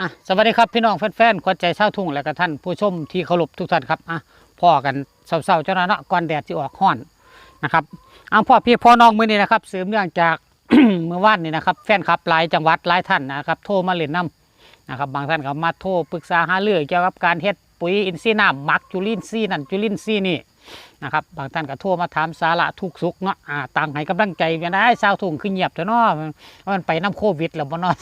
อะสวัสดีครับพี่น้องแฟนๆขวัญใจชาวทุ่งและก็ท่านผู้ชมที่เคารพทุกท่านครับอะพ่อกันเศร้าๆเจ้าหน้าก่อนแดดที่ออกห้อนนะครับอะพ่อพี่พ่อน้องมือนี้นะครับสืบเนื่องจากเมื่อวานนี้นะครับ แฟนคลับหลายจังหวัดหลายท่านนะครับ โทรมาเล่นน้ำนะครับ บางท่านก็มาโทรปรึกษาหาเรื่องเกี่ยวกับการเฮ็ดปุ๋ยอินทรีย์น้ำมักจุลินทรีย์นั่นจุลินทรีย์นี่ นะครับบางท่านก็โทรมาถามสาระทุกข์สุขเนาะอ่าต่างให้กำลังใจกันได้ชาวทุ่งคือเงียบเถอะเนาะมันไปน้ำโควิดแล้วบ่เนาะ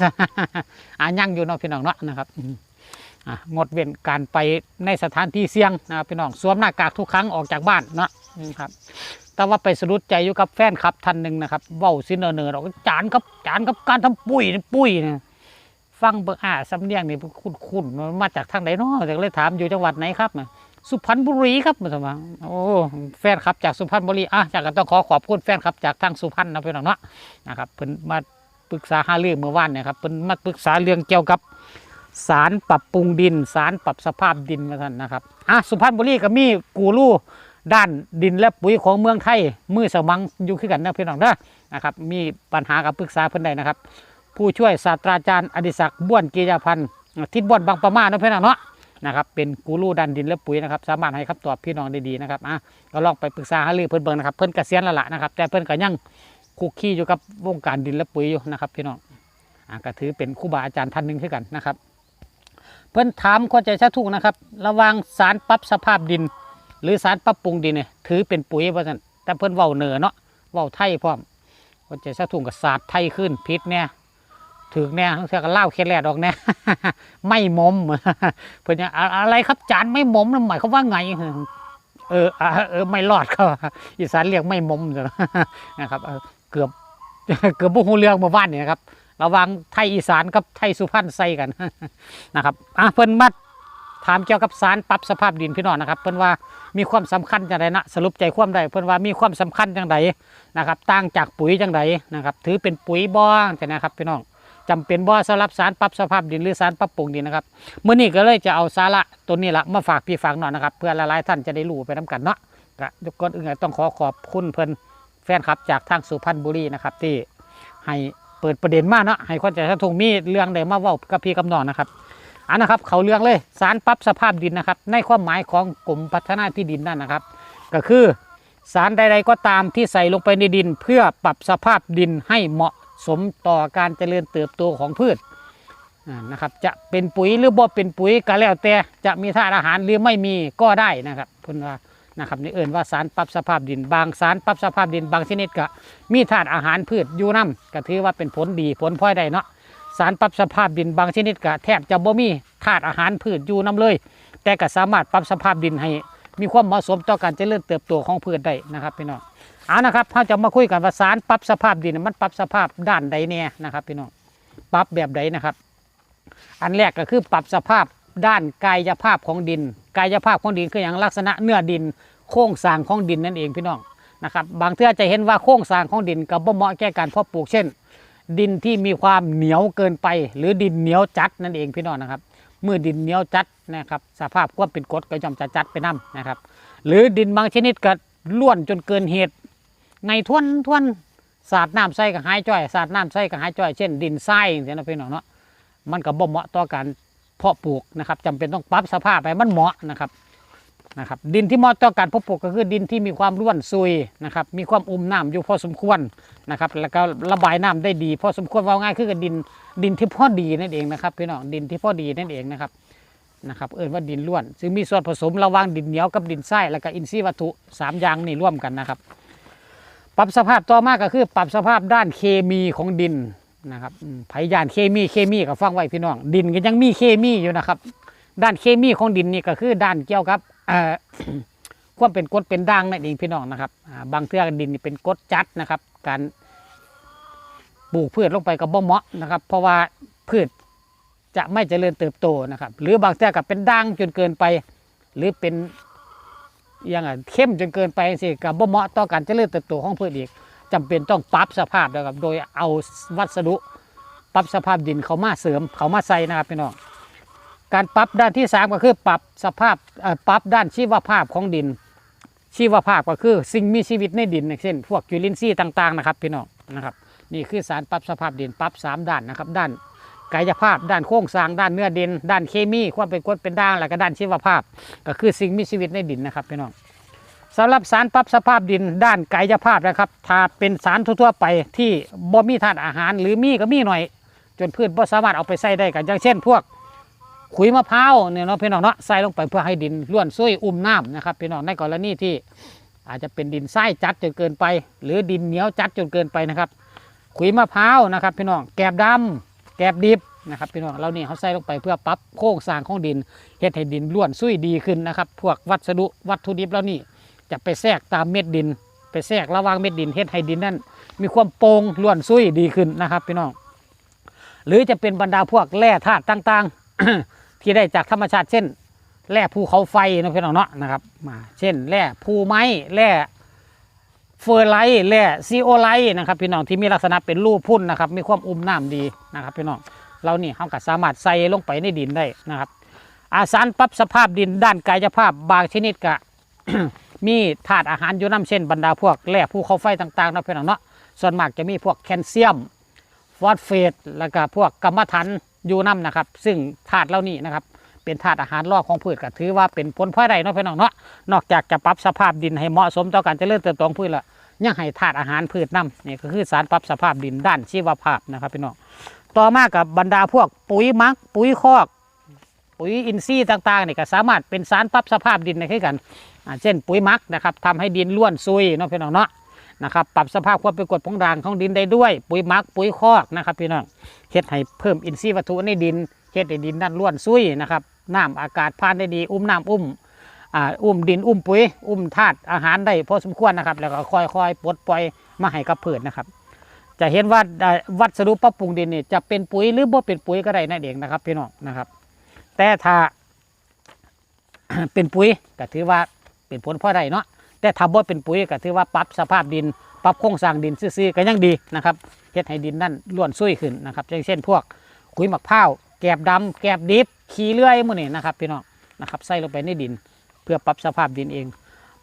อ่ายังอยู่เนาะพี่น้องเนาะนะครับอ่างดเว้นการไปในสถานที่เสี่ยงนะครับพี่น้องสวมหน้ากากทุกครั้งออกจากบ้านเนาะครับแต่ว่าไปสะดุดใจอยู่กับแฟนคลับท่านหนึ่งนะครับเว้าซินเนอร์เนอร์ออกจานกับจานกับการทำปุ๋ยนี่ปุ้ยเนี่ยฟังเบิ่งอ่าสำเนียงนี่คุ้นๆมาจากทางไหนเนาะแต่เลยถามอยู่จังหวัดไหนครับ สุพรรณบุรีครับมาสมังโอ้แฟนคลับจากสุพรรณบุรีอะจากกันต้องขอขอบคุณแฟนคลับจากทางสุพรรณนะพี่น้องเนาะนะครับเพิ่นมาปรึกษาหาเรื่องเมื่อวานเนี่ยครับเป็นมาปรึกษาเรื่องเกี่ยวกับสารปรับปรุงดิน สารปรับสภาพดินมาท่านนะครับอะสุพรรณบุรีก็มีกูรูด้านดินและปุ๋ยของเมืองไทยมือสมังอยู่ขึ้นกันนะพี่น้องเด้อนะครับมีปัญหากับปรึกษาเพิ่นได้นะครับ ผู้ช่วยศาสตราจารย์อดิศักดิ์บ้วนกียาพันธ์ทิศบ้วนบางประมานะพี่น้องเนาะ นะครับเป็นกูรูด้านดินและปุ๋ยนะครับสามารถให้คำตอบพี่น้องได้ดีนะครับอะก็ลองไปปรึกษาหารือเพิ่อนเบิ่งนะครับเพิ่อนเกษียณแล้วล่ะนะครับ แต่เพิ่อนก็ยังคุกคี้อยู่กับวงการดินและปุ๋ยอยู่นะครับ พี่น้องอ่าก็ถือเป็นครูบาอาจารย์ท่านหนึ่งเช่นกันนะครับ เพิ่อนถามคนใจชาทุกนะครับ ระวังสารปรับสภาพดิน หรือสารปรับปรุงดินเนี่ยถือเป็นปุ๋ยเพราะฉะนั้นแต่เพิ่อนเว้าเหนือเนาะเว้าไทยพร้อมคนใจชาทุกกับศาสตร์ไทยขึ้นพิษเนี่ย ถือเนี่ยทั้งเทือก็เล่าเคล็ดแลดออกเนี่ยไม่มมเพิ่นเนี่ยอะอะไรครับจานไม่มมนั่นหมายควาว่าไงเอออะเออไม่รอดเขาอีสานเรียกไม่มมจ้ะนะครับเกือบเกือบบุหูเรื่องมื่อวานเนี่ยนะครับระวังไทยอีสานกับไทยสุพรรณใส่กันนะครับอะเพิ่นมาถามเกี่ยวกับสารปรับสภาพดินพี่น้องนะครับเพิ่นว่ามีความสำคัญจังไดนะสรุปใจความใดเพิ่นว่ามีความสำคัญจังไดนะครับต่างจากปุ๋ยจังไดนะครับ ถือเป็นปุ๋ยบ้างแต่นะครับพี่น้อง จำเป็นบ่สำหรับสารปรับสภาพดินหรือสารปรับปรุงดินนะครับเมื่อนี้ก็เลยจะเอาสาระตัวนี้ละมาฝากพี่ฝากน้องนะครับ เพื่อหลายๆท่านจะได้รู้ไปนํกันเนาะก็ก่อนอื่นต้องขอขอบคุณเพิ่นแฟนคลับจากทางสุพรรณบุรีนะครับที่ให้เปิดประเด็นมาเนาะให้คนใจทะทงมีเรื่องใดมาเว้ากับพี่กับน้องนะครับอันนะครับเขาเรื่องเลยสารปรับสภาพดินนะครับ ในความหมายของกรมพัฒนาที่ดินนั่นนะครับ ก็คือสารใดๆก็ตามที่ใส่ลงไปในดิน เพื่อปรับสภาพดินให้เหมาะ สมต่อการเจริญเติบโตของพืชนะครับจะเป็นปุ๋ยหรือบ่เป็นปุ๋ยก็แล้วแต่จะมีธาตุอาหารหรือไม่มีก็ได้นะครับเพิ่นว่านะครับในเอิ่นว่าสารปรับสภาพดินบางสารปรับสภาพดินบางชนิดก็มีธาตุอาหารพืชอยู่นํก็ถือว่าเป็นผลดีผลพลอยได้เนาะสารปรับสภาพดินบางชนิดก็แทบจะบ่มีธาตุอาหารพืชอยู่นํเลย แต่ก็สามารถปรับสภาพดินให้มีความเหมาะสมต่อการเจริญเติบโตของพืชได้นะครับพี่น้อง เอานะครับเราจะมาคุยกันว่าสารปรับสภาพดินมันปรับสภาพด้านใดเนี่ยนะครับพี่น้องปรับแบบใดนะครับ อันแรกก็คือปรับสภาพด้านกายภาพของดิน กายภาพของดินคืออย่างลักษณะเนื้อดิน โครงสร้างของดินนั่นเองพี่น้องนะครับบางเทื่อจะเห็นว่าโครงสร้างของดินกับบ่เหมาะแก่การเพาะปลูกเช่น ดินที่มีความเหนียวเกินไป หรือดินเหนียวจัดนั่นเองพี่น้องนะครับเมื่อดินเหนียวจัดนะครับสภาพความเป็นกรดก็ย่อมจะจัดไปน้ำนะครับ หรือดินบางชนิดก็ล้วนจนเกินเหตุ ไงทวนทวนสาดน้ำใส่กับหายจ้อยสาดน้ำใส่กับหายจ้อยเช่นดินทรายอย่างนี้นะพี่น้องเนาะมันก็บ่เหมาะต่อการเพาะปลูกนะครับจำเป็นต้องปรับสภาพไปมันเหมาะนะครับนะครับดินที่เหมาะต่อการเพาะปลูกก็คือดินที่มีความร่วนซุยนะครับมีความอุ้มน้ำอยู่พอสมควรนะครับแล้วก็ระบายน้ำได้ดีพอสมควรว่าง่ายคือกับดินดินที่พอดีนั่นเองนะครับพี่น้องดินที่พอดีนั่นเองนะครับนะครับเอ่นว่าดินร่วน ซึ่งมีส่วนผสมระหว่างดินเหนียวกับดินทรายแล้วก็อินทรีย์วัตถุสามอย่างนี่ร่วมกันนะครับ ปรับสภาพต่อมากก็คือ ปรับสภาพด้านเคมีของดินนะครับไผยานเคมีเคมีก็ฟังไว้พี่น้อง ดินก็ยังมีเคมีอยู่นะครับ ด้านเคมีของดินนี่ก็คือด้านเกี่ยวกับอ่อความเป็นกรดเป็นด่างนั่นเองพี่น้องนะครับบางเทื่อดินนี่เป็นกรดจัดนะครับ การปลูกพืชลงไปกับบ่เหมาะนะครับ เพราะว่าพืชจะไม่เจริญเติบโตนะครับ หรือบางเทื่อกับเป็นด่างจนเกินไป หรือเป็น อยังไงเข้มจนเกินไปสิกับบ่เหมาะต่อการเจริญเติบโตของพืชอีกจำเป็นต้องปรับสภาพนะครับโดยเอาวัสดุปรับสภาพดินเขามาเสริมเขามาใส่นะครับพี่น้องการปรับด้านที่สามก็คือปรับสภาพปรับด้านชีวภาพของดิน ชีวภาพก็คือสิ่งมีชีวิตในดินเช่นพวกจุลินทรีย์ต่างๆนะครับพี่น้องนะครับนี่คือสารปรับสภาพดินปรับสามด้านนะครับด้าน กายภาพ ด้านโครงสร้างด้านเนื้อดิน ด้านเคมีความเป็นกรดเป็นด่างแล้วก็ด้านชีวภาพ ก็คือสิ่งมีชีวิตในดินนะครับพี่น้องสำหรับสารปรับสภาพดินด้านกายภาพนะครับ ถ้าเป็นสารทั่วๆไปที่บ่มีธาตุอาหาร หรือมีก็มีหน่อย จนพืชบ่สามารถเอาไปใส่ได้กันอย่างเช่น พวกขุยมะพร้าวเนี่ยเนาะพี่น้องเนาะใส่ลงไปเพื่อให้ดินล้วนซุยอุ้มน้ำนะครับพี่น้องในกรณีที่อาจจะเป็นดินทรายจัดจนเกินไป หรือดินเหนียวจัดจนเกินไปนะครับ ขุยมะพร้าวนะครับพี่น้องแกบดำ แกบดิบนะครับพี่น้องเราเนี่เขาใส่ลงไปเพื่อปรับโครงสร้างของดินเฮ็ดให้ดินล้วนซุยดีขึ้นนะครับพวกวัสดุวัตถุดิบแล้วนี่จะไปแทรกตามเม็ดดิน ไปแทรกระหว่างเม็ดดินเฮ็ดให้ดินนั้นมีความโปร่งล้วนซุยดีขึ้นนะครับพี่น้องหรือจะเป็นบรรดาพวกแร่ธาตุต่างๆ ที่ได้จากธรรมชาติเช่นแร่ภูเขาไฟนะพี่น้องเนาะนะครับมาเช่นแร่ภูไม้แร่ เฟอร์ไลท์แร่ซีโอไลท์นะครับพี่น้องที่มีลักษณะเป็นรูพุ่นนะครับมีความอุ้มน้ำดีนะครับพี่น้องเรานี่เขาก็สามารถใส่ลงไปในดินได้นะครับอาสารปรับสภาพดินด้านกายภาพบางชนิดก็มีธาตุอาหารอยู่น้ำเช่นบรรดาพวกแร่ภูเขาไฟต่างๆนะพี่น้องเนาะส่วนมากจะมีพวกแคลเซียม ฟอสเฟต แล้วก็พวกกรรมฐานอยู่น้ำนะครับ ซึ่งธาตุเหล่านี้นะครับ เป็นธาตุอาหารรอกของพืชก็ถือว่าเป็นผลพลอยได้เนาะพี่น้องเนาะนอกจากจะปรับสภาพดินให้เหมาะสมต่อการเจริญเติบโตของพืชแล้วยังให้ธาตุอาหารพืชน้ำนี่ก็คือสารปรับสภาพดินด้านชีวภาพนะครับพี่น้องต่อมากับบรรดาพวกปุ๋ยมักปุ๋ยคอกปุ๋ยอินทรีย์ต่างๆนี่ก็สามารถเป็นสารปรับสภาพดินได้คือกัน เช่นปุ๋ยมักนะครับทำให้ดินล้วนซุยเนาะพี่น้องเนาะนะครับปรับสภาพความเป็นกรดของด่างของดินได้ด้วย ปุ๋ยมักปุ๋ยคอกนะครับพี่น้องเฮ็ดให้เพิ่มอินทรีย์วัตถุในดินเฮ็ดให้ดินนั่นล้วนซุยนะครับ น้ำอากาศผ่านได้ดี อุ้มน้ำอุ้มอ่าอุ้มดินอุ้มปุ๋ย อุ้มธาตุอาหารได้พอสมควรนะครับ แล้วก็ค่อยๆปลดปล่อยมาให้กับพืชนะครับ จะเห็นว่าวัสดุปรับปรุงดินนี่จะเป็นปุ๋ยหรือบ่เป็นปุ๋ยก็ได้นั่นเองนะครับพี่น้องนะครับ แต่ถ้าเป็นปุ๋ยก็ถือว่าเป็นผลพอได้เนาะแต่ถ้าบ่เป็นปุ๋ยก็ถือว่าปรับสภาพดิน ปรับโครงสร้างดินซื่อๆก็ยังดีนะครับเฮ็ดให้ดินนั่นล้วนซุยขึ้นนะครับอย่างเช่นพวกขุยมะพร้าวแกบดำแกบดิบ ขี้เลื่อยหมื้นี้นะครับพี่น้องนะครับใส่ลงไปในดิน เพื่อปรับสภาพดินเอง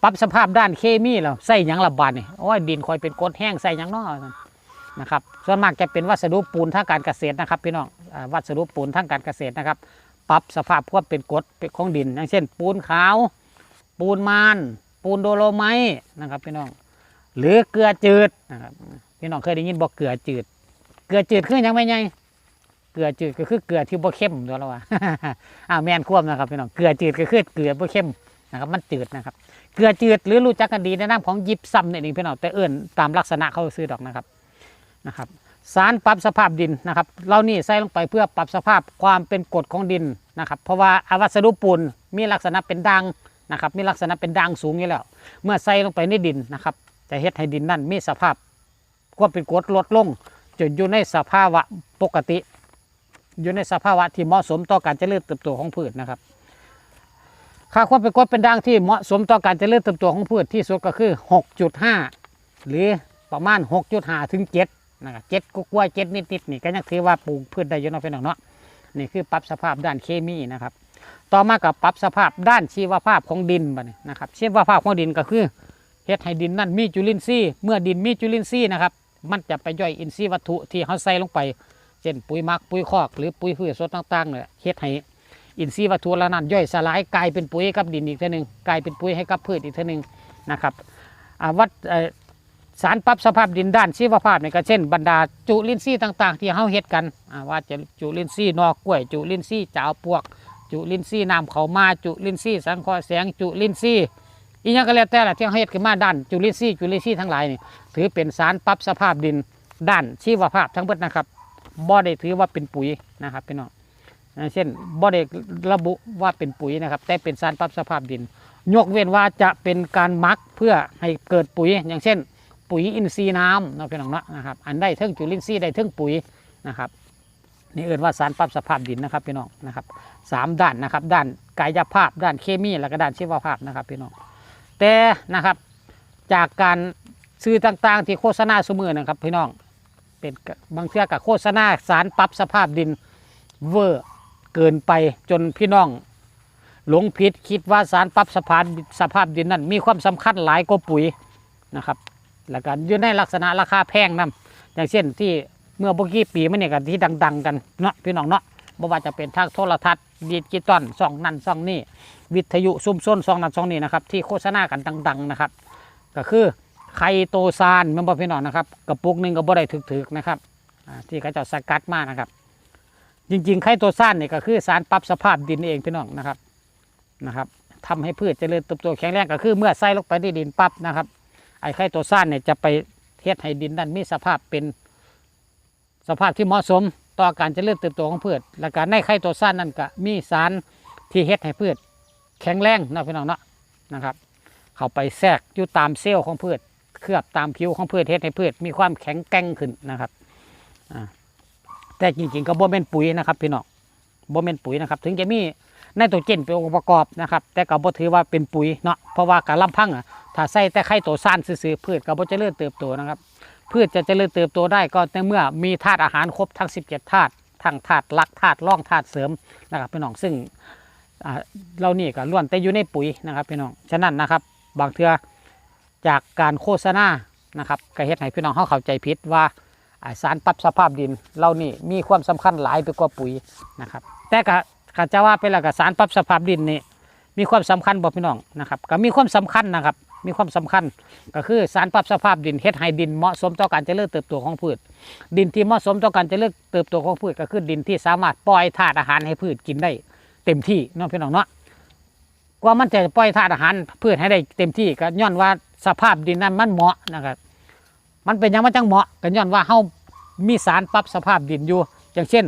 ปรับสภาพด้านเคมีแล้วใส่หยังละบาดนี่โอ้ยดินคอยเป็นกรดแห้งใส่หยังน้อนะครับส่วนมากจะเป็นวัสดุปูนทางการเกษตรนะครับพี่น้องวัสดุปูนทางการเกษตรนะครับ ปรับสภาพความเป็นกรดของดิน อย่างเช่น ปูนขาว ปูนมานปูนโดโลไมต์นะครับพี่น้องหรือเกลือจืดนะครับพี่น้องเคยได้ยินบอกเกลือจืด เกลือจืดคือหยังไงไง เกลือจืดก็คือเกลือที่บ่เข้มตัวละว่าอ่าวแมนควมนะครับพี่น้องเกลือจืดก็คือเกลือบ่เข้มนะครับมันจืดนะครับเกลือจืดหรือรู้จักกันดีในนามของยิบซ้ำนี่เองพี่น้องแต่เอื่นตามลักษณะเขาซื้อดอกนะครับนะครับ สารปรับสภาพดินนะครับเรานี่ใส่ลงไปเพื่อปรับสภาพความเป็นกรดของดินนะครับ เพราะว่าอวัสดุปูนมีลักษณะเป็นด่างนะครับ มีลักษณะเป็นด่างสูงอยู่แล้ว เมื่อใส่ลงไปในดินนะครับจะเฮ็ดให้ดินนั่นมีสภาพความเป็นกรดลดลงจนอยู่ในสภาวะปกติ อยู่ในสภาวะที่เหมาะสมต่อการเจริญเติบโตของพืชนะครับ ค่าความเป็นกรดเป็นด่างที่เหมาะสมต่อการเจริญเติบโตของพืชที่สุดก็คือ 6.5 หรือประมาณ 6.5 ถึง 7 นะครับเจ็ดกล้วยเจ็ดนิดๆนี่ก็ยังถือว่าปลูกพืชได้อยู่นาะพี่น้องเนาะนี่คือปรับสภาพด้านเคมีนะครับ ต่อมากับปรับสภาพด้านชีวภาพของดินบัดนี้นะครับชีวภาพของดินก็คือเฮ็ดให้ดินนั่นมีจุลินทรีย์เมื่อดินมีจุลินทรีย์นะครับมันจะไปย่อยอินทรีย์วัตถุที่เขาใส่ลงไป ช่นปุ๋ยมักปุ๋ยคอกหรือปุ๋ยพืชสดต่างๆเนี่ยเฮ็ดให้อินทรีย์วัตถุล่านั้นย่อยสลายกลายเป็นปุ๋ยให้กับดินอีกเท่านึงกลายเป็นปุ๋ยให้กับพืชอีกเท่านึงนะครับวัดสารปรับสภาพดินด้านชีวภาพเนี่ยก็เช่นบรรดาจุลินทรีย์ต่าง ๆ ที่เฮาเฮ็ดกันว่าจะจุลินทรีย์นอกกล้วย จุลินทรีย์จาวปวก จุลินทรีย์น้ำเขามาจุลินทรีย์สังเคราะห์แสงจุลินทรีย์อีหยังก็แล้วแต่ละที่เฮาเฮ็ดขึ้นมาด้านจุลินทรีย์จุลินทรีย์ทั้งหลายนี่ถือเป็นสารปรับสภาพดินด้านชีวภาพทั้งหมดนะครับ บ่ได้ถือว่าเป็นปุ๋ยนะครับพี่น้องเช่นบ่ได้ระบุว่าเป็นปุ๋ยนะครับ แต่เป็นสารปรับสภาพดิน ยกเว้นว่าจะเป็นการมักเพื่อให้เกิดปุ๋ย อย่างเช่น ปุ๋ยอินทรีย์น้ำนะพี่น้องเนาะนะครับ อันได้เทิงจุลินทรีย์ได้เทิงปุ๋ยนะครับนี่เอ่นว่าสารปรับสภาพดินนะครับพี่น้องนะครับสามด้านนะครับ ด้านกายภาพ ด้านเคมีแล้วก็ด้านชีวภาพนะครับพี่น้องแต่นะครับจากการซื้อต่างๆที่โฆษณาสมือนะครับพี่น้อง เป็นบางเทื่อกับโฆษณาสารปรับสภาพดินเวอร์เกินไปจนพี่น้อง หลงผิดคิดว่าสารปรับสภาพสภาพดินนั้นมีความสำคัญหลายกว่าปุ๋ยนะครับแล้วก็อยู่ในลักษณะราคาแพงนํอย่างเช่นที่เมื่อบ่กี่ปีมาเนี่ยกันที่ดัง ๆ กันเนาะพี่น้องเนาะบ่ว่าจะเป็นทางโทรทัศน์ดิจิตอลช่องนั่นช่องนี้วิทยุซุ่มซ่นช่องนั้นช่องนี้นะครับที่โฆษณากันดัง ๆนะครับ ก็คือ ไคโตซานมันบ่พี่น้องนะครับกระปุกหนึงก็บ่ได้ถึกๆนะครับที่เขาจ้าสกัดมากนะครับ จริงๆไคโตซานเนี่ยก็คือสารปรับสภาพดินเองพี่น้องนะครับนะครับทำให้พืชเจริญเติบโตแข็งแรงก็คือเมื่อใส่ลงไปในดินปั๊บนะครับไอ้ไคโตซานเนี่ยจะไปเฮ็ดให้ดินนั้นมีสภาพเป็นสภาพที่เหมาะสมต่อการเจริญเติบโตของพืชและการในไคโตซานนั่นก็มีสารที่เฮ็ดให้พืชแข็งแรงนะพี่น้องเนาะนะครับ เข้าไปแทรกอยู่ตามเซลล์ของพืช เคลือบตามผิวของพืชเฮ็ดให้พืชมีความแข็งแกร่งขึ้นนะครับแต่จริงๆก็บ่เป็นปุ๋ยนะครับพี่น้องบ่เป็นปุ๋ยนะครับ ถึงจะมีไนโตรเจนเป็นองค์ประกอบนะครับ แต่ก็บ่ถือว่าเป็นปุ๋ยเนาะเพราะว่าการลำพังอะถ้าใส่แต่ไข่โตซ่านซื่อๆพืชก็บ่จะเจริญเติบโตนะครับ พืชจะเจริญเติบโตได้ก็ในเมื่อมีธาตุอาหารครบทั้ง 17ธาตุทั้งธาตุหลักธาตุร่องธาตุเสริมนะครับพี่น้องซึ่งอ่าเรานี่ก็ล้วนแต่อยู่ในปุ๋ยนะครับพี่น้องฉะนั้นนะครับ บางเทื่อ จากการโฆษณานะครับก็เฮ็ดให้พี่น้องเขาเข้าใจผิดว่าสารปรับสภาพดินเรานี่มีความสำคัญหลายไปกว่าปุ๋ยนะครับ แต่ก็ก็จะว่าไปแล้วก็สารปรับสภาพดินนี่มีความสำคัญบ่พี่น้องนะครับก็มีความสำคัญนะครับ มีความสำคัญก็คือสารปรับสภาพดินเฮ็ดให้ดินเหมาะสมต่อการเจริญเติบโตของพืช ดินที่เหมาะสมต่อการเจริญเติบโตของพืชก็คือดินที่สามารถปล่อยธาตุอาหารให้พืชกินได้เต็มที่เนาะพี่น้องเนาะกว่ามันจะปล่อยธาตุอาหารพืชให้ได้เต็มที่ก็ย้อนว่า สภาพดินนั้นมันเหมาะนะครับมันเป็นยังมันจังเหมาะก็ย้อนว่าเฮามีสารปรับสภาพดินอยู่ อย่างเช่น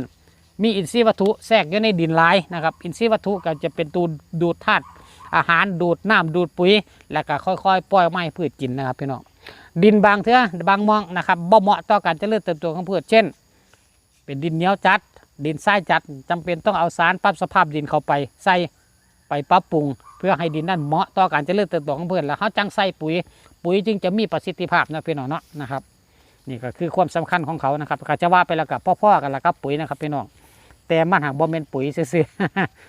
มีอินทรีย์วัตถุแทรกอยู่ในดินหลายนะครับ อินทรีย์วัตถุก็จะเป็นตัวดูดธาตุอาหารดูดน้ำดูดปุ๋ย แล้วก็ค่อยๆ ปล่อยไม้พืชกินนะครับพี่น้องดินบางเถื่อบางมองนะครับบ่เหมาะต่อการเจริญเติบโตของพืชเช่น เป็นดินเหนียวจัด ดินทรายจัดจำเป็นต้องเอาสารปรับสภาพดินเข้าไปใส่ ไปปรับปรุง เพื่อให้ดินนั้นเหมาะต่อการเจริญเติบโตของพืชแล้วเขาจังใส่ปุ๋ย ปุ๋ยจึงจะมีประสิทธิภาพนะพี่น้องเนาะนะครับนี่ก็คือความสำคัญของเขานะครับก็จะว่าไปแล้วกับพ่อๆกันแล้วกับปุ๋ยนะครับพี่น้องแต่มันหากบ่เป็นปุ๋ยซื่อ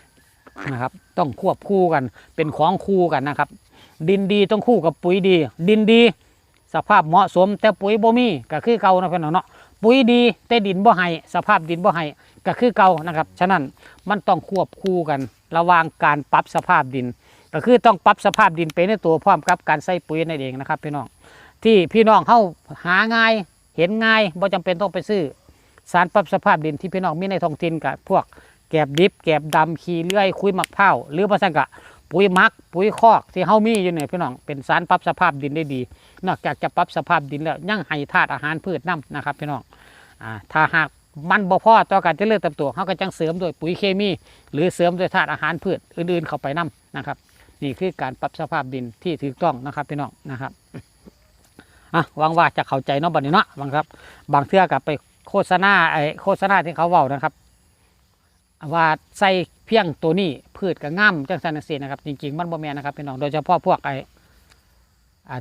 ๆนะครับต้องควบคู่กันเป็นของคู่กันนะครับ ดินดีต้องคู่กับปุ๋ยดี ดินดี สภาพเหมาะสม แต่ปุ๋ยบ่มีก็คือเก่านะพี่น้องเนาะปุ๋ยดีแต่ดินบ่ให้สภาพดินบ่ให้ก็คือเก่านะครับ ฉะนั้นมันต้องควบคู่กัน ระหว่างการปรับสภาพดิน ก็คือต้องปรับสภาพดินไปในตัวพร้อมกับการใส่ปุ๋ยนั่นเองนะครับพี่น้องที่พี่น้องเข้าหาง่ายเห็นง่ายบ่จำเป็นต้องไปซื้อสารปรับสภาพดินที่พี่น้องมีในท้องถิ่นกับพวกแกบดิบแกบดำขี้เลื่อย คุยมักเผาวหรือภาษากะปุ๋ยมัก ปุ๋ยคอกที่เฮามีอยู่เนี่ยพี่น้องเป็นสารปรับสภาพดินได้ดี นอกจากจะปรับสภาพดินแล้วยังให้ธาตุอาหารพืชนํนะครับพี่น้องอ่าถ้าหาก มันบ่พอต่อการเจริญเติบโตเขาก็จังเสริมด้วยปุ๋ยเคมี หรือเสริมด้วยธาตุอาหารพืชอื่นๆเข้าไปนํนะครับ นี่คือการปรับสภาพดินที่ถูกต้องนะครับพี่น้องนะครับอะวังว่าจะเข้าใจเนาะบัดนี้เนาะบางครับ บางเทื่อกับไปโฆษณาไอโฆษณาที่เขาเว้านะครับ ว่าใส่เพียงตัวนี้พืชกับง่ามจังสันจังสีนะครับ จริงๆ มันบ่แม่นนะครับพี่น้องโดยเฉพาะพวกไอ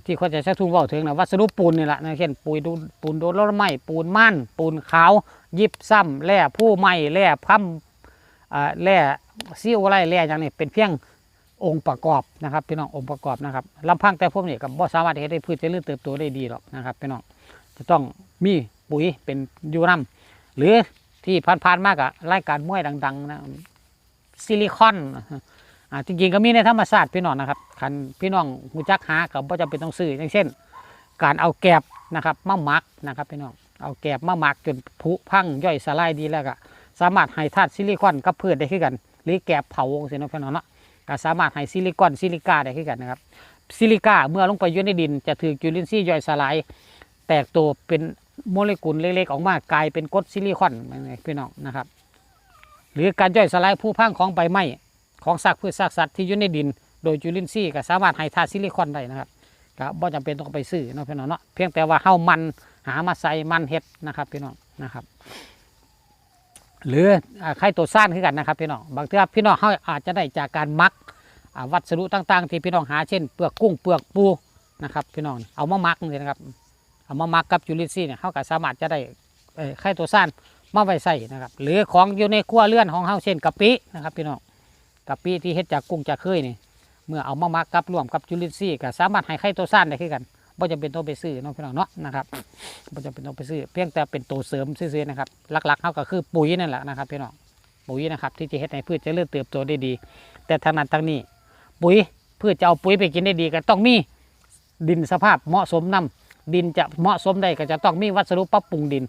ที่เขาจะใช้ทุ่งว้าถึงนะวัสดุปูนนี่แหละนะเช่นปูนดูปูนโดนรถไม้ปูนม่น ปูนขาว ยิบซ้ำแร่ผู้ไม้แร่พัมอ่าแร่ซิวอะไรแร่อย่างนี้เป็นเพียงองค์ประกอบนะครับพี่น้ององค์ประกอบนะครับลำพังแต่พวกนี้ก็บ่สามารถเฮ็ดให้พืชเจริญเติบโตได้ดีหรอกนะครับพี่น้องจะต้องมีปุ๋ยเป็นยูน้ำหรือที่ผ่านๆมากอะรายการมวยดังๆนะซิลิคอน อ่าจริงๆก็มีในธรรมชาติพี่น้องนะครับคันพี่น้องหูจักหากับบ่จำเป็นต้องซื้ออย่างเช่น การเอาแกบนะครับมาหมักนะครับพี่น้องเอาแกบมาหมักจนผุพังย่อยสลายดีแล้วก็สามารถให้ธาตุซิลิคอนกับพืชได้ขึ้นกัน หรือแกบเผาสิเนะพี่น้องเนาะก็สามารถให้ซิลิคอนซิลิกาได้ขึ้นกันนะครับซิลิกาเมื่อลงไปอยู่ในดิน จะถือจุลินทรีย์ย่อยสลาย แตกตัวเป็นโมเลกุลเล็กๆ ออกมากลายเป็นกรดซิลิคอนพี่น้องนะครับ หรือการย่อยสลายผู้พังของใบไม้ ของซากพืชซากสัตว์ที่อยู่ในดิน โดยจุลินทรีย์ก็สามารถให้ธาตุซิลิคอนได้นะครับก็บ่จำเป็นต้องไปซื้อเนาะพี่น้องเนาะเพียงแต่ว่าเฮามันหามาใส่มันเฮ็ดนะครับพี่น้องนะครับ หรือไข่ตัวซ่านคือกันนะครับพี่น้องบางทีพี่น้องเฮาอาจจะได้จากการมักวัสดุต่าง ๆ ที่พี่น้องหาเช่น เปลือกกุ้งเปลือกปูนะครับพี่น้องเอามามักนี่นะครับเอามามักกับจุลินทรีย์เนี่ยเขาก็สามารถจะได้ไข่ตัวซ่านมาไว้ใส่นะครับ หรือของอยู่ในครัวเรือนของเฮาเช่นกะปินะครับพี่น้อง กะปิที่เฮ็ดจากกุ้งจากเคยนี่เมื่อเอามามักกับรวมกับจุลินทรีย์ก็สามารถให้ไข่ตัวซ่านได้คือกันบ่จำเป็นต้องไปซื้อเนาะพี่น้องเนาะนะครับบ่จำเป็นต้องไปซื้อเพียงแต่เป็นตัวเสริมซื่อๆนะครับหลักๆเขาก็คือปุ๋ยนั่นแหละนะครับพี่น้องปุ๋ยนะครับที่จะเฮ็ดให้พืชเจริญเติบโตได้ดี แต่ทางนั้นทางนี้ปุ๋ยพืชจะเอาปุ๋ยไปกินได้ดีก็ต้องมีดินสภาพเหมาะสมนํดินจะเหมาะสมได้ก็จะต้องมีวัสดุปรับปรุงดิน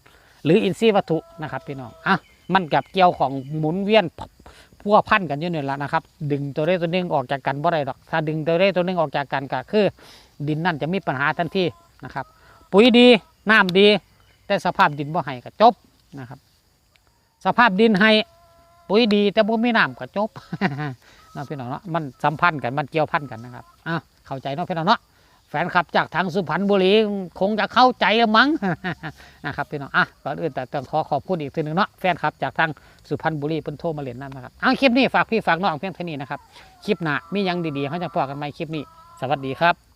หรืออินทรีย์วัตถุนะครับพี่น้องอะมันกับเกี่ยวของหมุนเวียน พัวพันกันอยู่นี่แหละนะครับ ดึงตัวใดตัวหนึงออกจากกันบ่ได้หรอก ถ้าดึงตัวใดตัวหนึงออกจากกันก็คือ ดินนั่นจะมีปัญหาทันทีนะครับ ปุ๋ยดีน้ำดี แต่สภาพดินบ่ให้ก็จบนะครับ สภาพดินให้ปุ๋ยดี แต่บ่มีน้ำก็จบนะพี่น้องเนาะมันสัมพันธ์กันมันเกี่ยวพันกันนะครับอะเข้าใจเนาะพี่น้องเนาะ แฟนคลับจากทางสุพรรณบุรีคงจะเข้าใจละมั้งนะครับพี่น้องอะก่อนอื่นแต่ต้องขอขอบคุณอีกทีหนึ่งเนาะแฟนคลับจากทางสุพรรณบุรีเพิ่นโทรมาเล่นนั่นนะครับเอาคลิปนี้ฝากพี่ฝากน้องเพียงเท่านี้นะครับคลิปหน้ามียังดีๆเขาจะพอกันไหมคลิปนี้ สวัสดีครับ